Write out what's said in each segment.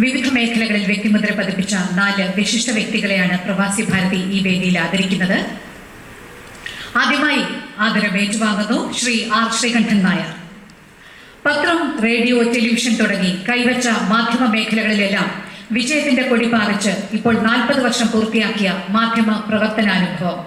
വിവിധ മേഖലകളിൽ വ്യക്തിമുദ്ര പതിപ്പിച്ച നാല് വിശിഷ്ട വ്യക്തികളെയാണ് പ്രവാസി ഭാരതി ഈ വേദിയിൽ ആദരിക്കുന്നത്. ആദ്യമായി ആദരം ഏറ്റുവാങ്ങുന്നു ശ്രീ ആർ ശ്രീകണ്ഠൻ നായർ. പത്രം റേഡിയോ ടെലിവിഷൻ തുടങ്ങി കൈവച്ച മാധ്യമ മേഖലകളിലെല്ലാം വിജയത്തിന്റെ കൊടി പാറിച്ച് ഇപ്പോൾ നാൽപ്പത് വർഷം പൂർത്തിയാക്കിയ മാധ്യമ പ്രവർത്തനാനുഭവം.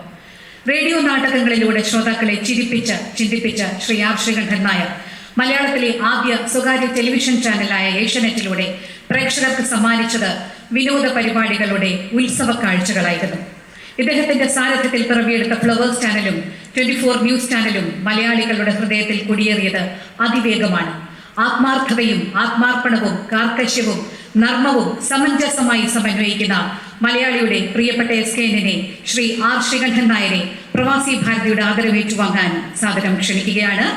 റേഡിയോ നാടകങ്ങളിലൂടെ ശ്രോതാക്കളെ ചിരിപ്പിച്ച് ചിന്തിപ്പിച്ച ശ്രീ ആർ ശ്രീകണ്ഠൻ നായർ മലയാളത്തിലെ ആദ്യ സ്വകാര്യ ടെലിവിഷൻ ചാനലായ ഏഷ്യനെറ്റിലൂടെ പ്രേക്ഷകർക്ക് സമ്മാനിച്ചത് വിനോദ പരിപാടികളുടെ ഉത്സവ കാഴ്ചകളായിരുന്നു. ഇദ്ദേഹത്തിന്റെ സാരഥ്യത്തിൽ പിറവിയെടുത്ത ഫ്ലവേഴ്സ് ചാനലും ട്വന്റി ഫോർ ന്യൂസ് ചാനലും മലയാളികളുടെ ഹൃദയത്തിൽ കുടിയേറിയത് അതിവേഗമാണ്. ആത്മാർത്ഥതയും ആത്മാർപ്പണവും കാർക്കശ്യവും നർമ്മവും സമഞ്ജസമായി സമന്വയിക്കുന്ന മലയാളിയുടെ പ്രിയപ്പെട്ട എസ് കെ എന്നിനെ ശ്രീ ആർ ശ്രീകണ്ഠൻ നായരെ പ്രവാസി ഭാരതിയുടെ ആദരവേറ്റുവാങ്ങാൻ സാദരം ക്ഷണിക്കുകയാണ്.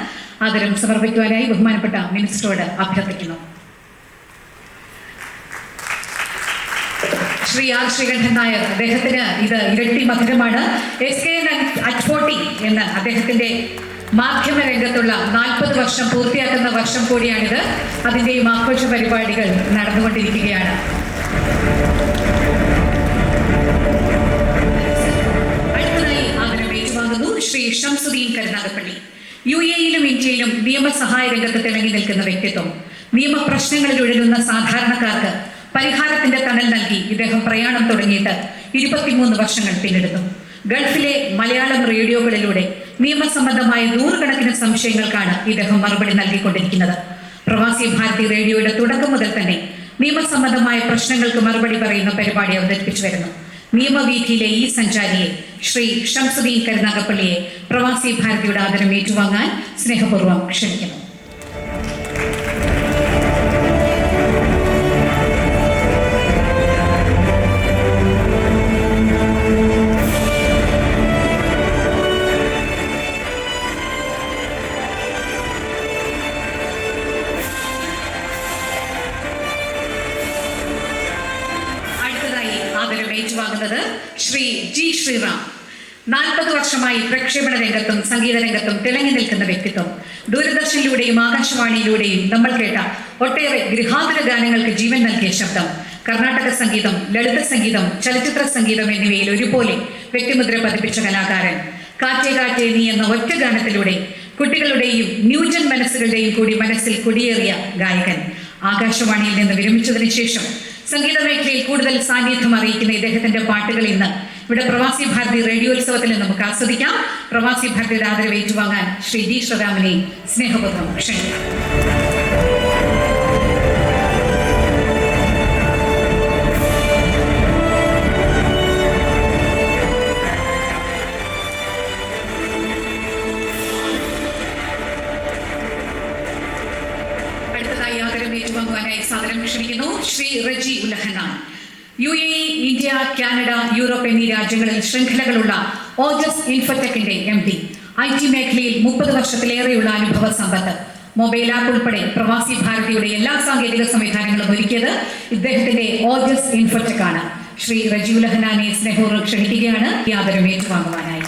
ആദരം സമർപ്പിക്കുവാനായി ബഹുമാനപ്പെട്ട മിനിസ്റ്ററോട് അഭ്യർത്ഥിക്കുന്നു. ശ്രീ ആർ ശ്രീകണ്ഠൻ നായർ അദ്ദേഹത്തിന് ഇത് ഇരട്ടി മധുരമാണ്. എസ് കെ എൻ അറ്റ്ഫോർട്ടി എന്ന് അദ്ദേഹത്തിന്റെ മാധ്യമ രംഗത്തുള്ള നാൽപ്പത് വർഷം പൂർത്തിയാക്കുന്ന വർഷം കൂടിയാണിത്. അതിന്റെയും ആഘോഷ പരിപാടികൾ നടന്നുകൊണ്ടിരിക്കുകയാണ്. ശ്രീ ഷംസുദ്ദീൻ കരുനാഗപ്പള്ളി. യു എയിലും ഇന്ത്യയിലും നിയമസഹായ രംഗത്ത് തിളങ്ങി നിൽക്കുന്ന വ്യക്തിത്വം. നിയമപ്രശ്നങ്ങളിൽ ഒഴുകുന്ന സാധാരണക്കാർക്ക് പരിഹാരത്തിന്റെ ഇദ്ദേഹം പ്രയാണം തുടങ്ങിയിട്ട് ഇരുപത്തിമൂന്ന് വർഷങ്ങൾ പിന്നിടുന്നു. ഗൾഫിലെ മലയാളം റേഡിയോകളിലൂടെ നിയമസംബന്ധമായ നൂറുകണക്കിന് സംശയങ്ങൾക്കാണ് ഇദ്ദേഹം മറുപടി നൽകിക്കൊണ്ടിരിക്കുന്നത്. പ്രവാസി ഭാരതി റേഡിയോയുടെ തുടക്കം മുതൽ തന്നെ നിയമസംബന്ധമായ പ്രശ്നങ്ങൾക്ക് മറുപടി പറയുന്ന പരിപാടി അവതരിപ്പിച്ചു വരുന്നു. നിയമവീഥിയിലെ ഈ സഞ്ചാരിയെ ശ്രീ ഷംസുദ്ദീൻ കരുനാഗപ്പള്ളിയെ പ്രവാസി ഭാരതിയുടെ ആദരം ഏറ്റുവാങ്ങാൻ സ്നേഹപൂർവം ക്ഷണിക്കുന്നു. ആദരം ഏറ്റുവാങ്ങുന്നത് ശ്രീ ജി ശ്രീറാം. നാൽപ്പത് വർഷമായി പ്രക്ഷേപണ രംഗത്തും സംഗീത രംഗത്തും തിളങ്ങി നിൽക്കുന്ന വ്യക്തിത്വം. ദൂരദർശനിലൂടെയും ആകാശവാണിയിലൂടെയും നമ്മൾ കേട്ട ഒട്ടേറെ ഗൃഹാതുര ഗാനങ്ങൾക്ക് ജീവൻ നൽകിയ ശബ്ദം. കർണാടക സംഗീതം ലളിത സംഗീതം ചലച്ചിത്ര സംഗീതം എന്നിവയിൽ ഒരുപോലെ വ്യക്തിമുദ്ര പതിപ്പിച്ച കലാകാരൻ. കാറ്റേ കാറ്റേ നീ എന്ന ഒറ്റ ഗാനത്തിലൂടെ കുട്ടികളുടെയും ന്യൂജൻ മനസ്സുകളുടെയും കൂടി മനസ്സിൽ കുടിയേറിയ ഗായകൻ. ആകാശവാണിയിൽ നിന്ന് വിരമിച്ചതിന് ശേഷം സംഗീത മേഖലയിൽ കൂടുതൽ സാന്നിധ്യം അറിയിക്കുന്ന ഇദ്ദേഹത്തിന്റെ പാട്ടുകൾ ഇന്ന് ഇവിടെ പ്രവാസി ഭാരതി റേഡിയോത്സവത്തിൽ നമുക്ക് ആസ്വദിക്കാം. പ്രവാസി ഭാരതിയുടെ ആദരവ് ഏറ്റുവാങ്ങാൻ ശ്രീ ഡി ശ്രീറാമിനെ സ്നേഹപൂർവം ക്ഷണിക്കാം ഏറ്റുവാങ്ങുവാനായി സാദരം ക്ഷണിക്കുന്നു Shri Reji Ulahannan U A India Canada Europe എന്നീ രാജ്യങ്ങളിൽ ശൃംഖലകളുള്ള ഓജസ് ഇൻഫോടെക്കിന്റെ എം ഡി. ഐ ടി മേഖലയിൽ മുപ്പത് വർഷത്തിലേറെയുള്ള അനുഭവ സമ്പത്ത്. മൊബൈൽ ആപ്പ് ഉൾപ്പെടെ പ്രവാസി ഭാരതിയുടെ എല്ലാ സാങ്കേതിക സംവിധാനങ്ങളും ഒരുക്കിയത് ഇദ്ദേഹത്തിന്റെ ഓജസ് ഇൻഫോടെക് ആണ് ശ്രീ റജി ഉലഹനാനെ സ്നേഹപൂർവം ക്ഷണിക്കുകയാണ്. യാതൊരു ഏറ്റുവാങ്ങുവാനായി.